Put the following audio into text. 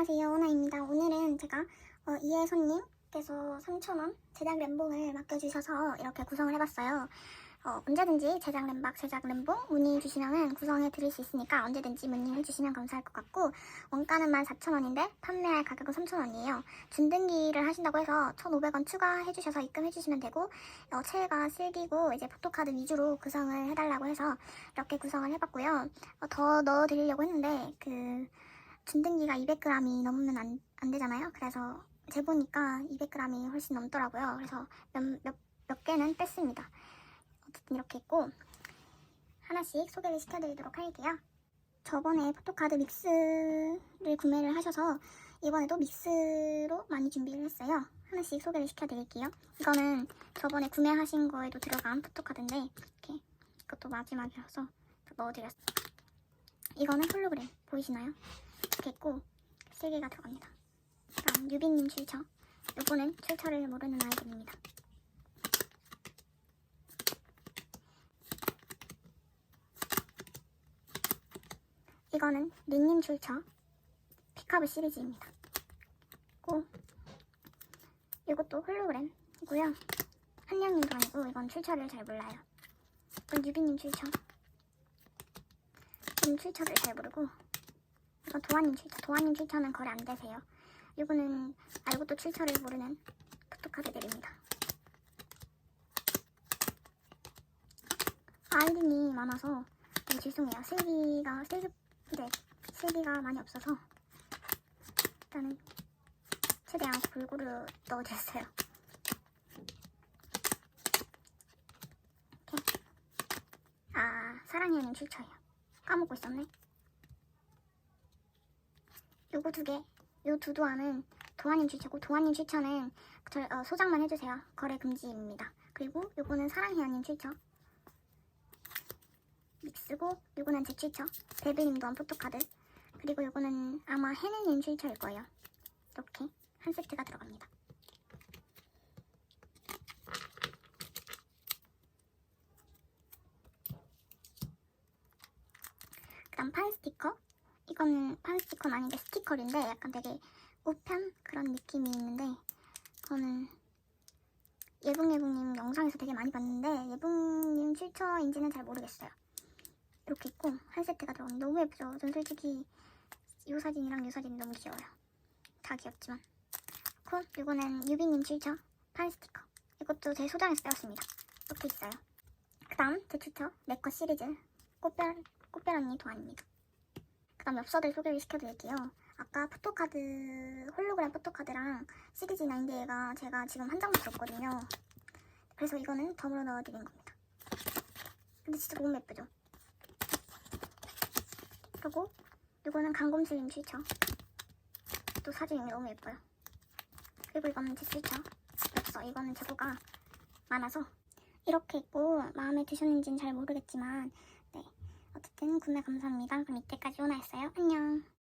안녕하세요 오나입니다. 오늘은 제가 어, 이해 손님께서 3,000원 제작 램봉을 맡겨주셔서 이렇게 구성을 해봤어요. 어, 언제든지 제작 램박 제작 램봉 문의 주시면 구성해 드릴 수 있으니까 언제든지 문의해 주시면 감사할 것 같고 원가는 14,000원인데 판매할 가격은 3,000원이에요. 준등기를 하신다고 해서 1,500원 추가해 주셔서 입금해 주시면 되고 어, 체가 슬기고 이제 포토카드 위주로 구성을 해달라고 해서 이렇게 구성을 해봤고요. 어, 더 넣어 드리려고 했는데 그 준등기가 200g이 넘으면 안, 안 되잖아요. 그래서 재보니까 200g이 훨씬 넘더라고요. 그래서 몇, 몇, 몇 개는 뺐습니다. 어쨌든 이렇게 있고 하나씩 소개를 시켜드리도록 할게요. 저번에 포토카드 믹스를 구매를 하셔서 이번에도 믹스로 많이 준비를 했어요. 하나씩 소개를 시켜드릴게요. 이거는 저번에 구매하신 거에도 들어간 포토카드인데 이렇게 이것도 마지막이라서 넣어드렸어요. 이거는 홀로그램 보이시나요? 이렇게 있고 세 개가 들어갑니다. 다음 유빈님 출처. 요거는 출처를 모르는 아이들입니다. 이거는 린님 출처 피카브 시리즈입니다. 고 이것도 홀로그램이고요. 한량님도 아니고 이건 출처를 잘 몰라요. 이건 유빈님 출처. 님 출처를 잘 모르고 이건 도화님 출처. 도화님 출처는 거래 안 되세요. 이거는 알고 도 출처를 모르는 포토카드들입니다. 아이들이 많아서 너무 죄송해요. 슬기가 슬기 네 슬기가 많이 없어서 일단은 최대한 골고루 넣어드렸어요. 이렇게 아 사랑해님 출처예요. 까먹고 있었네. 요거 두 개, 요 두 도안은 도안님 출처고 도안님 출처는 저, 어, 소장만 해주세요. 거래 금지입니다. 그리고 요거는 사랑해야님 출처. 믹스고 요거는 제 출처. 베베님 도안 포토카드. 그리고 요거는 아마 해내님 출처일 거예요. 이렇게 한 세트가 들어갑니다. 그 다음 판 스티커. 이거는 판 스티커는 아닌데 스티커인데 약간 되게 우편 그런 느낌이 있는데 저는 예붕예붕님 영상에서 되게 많이 봤는데 예붕님 출처인지는 잘 모르겠어요. 이렇게 있고 한 세트가 들어가면 너무 예쁘죠. 전 솔직히 이 사진이랑 이 사진이 너무 귀여워요. 다 귀엽지만. 그리고 이거는 유빈님 출처 판 스티커. 이것도 제 소장에서 빼왔습니다. 이렇게 있어요. 그 다음 제 출처 네컷 시리즈 꽃별, 꽃별 언니 도안입니다. 그 다음 엽서들 소개를 시켜드릴게요. 아까 포토카드, 홀로그램 포토카드랑 시리즈 9데이가 제가 지금 한 장만 줬거든요. 그래서 이거는 덤으로 넣어드린 겁니다. 근데 진짜 너무 예쁘죠? 그리고 이거는 강곰슬림 출처. 또 사진이 너무 예뻐요. 그리고 이거는 제 출처. 엽서. 이거는 재고가 많아서 이렇게 있고 마음에 드셨는지는 잘 모르겠지만 네 어쨌든 구매 감사합니다. 그럼 이때까지 오나였어요. 안녕.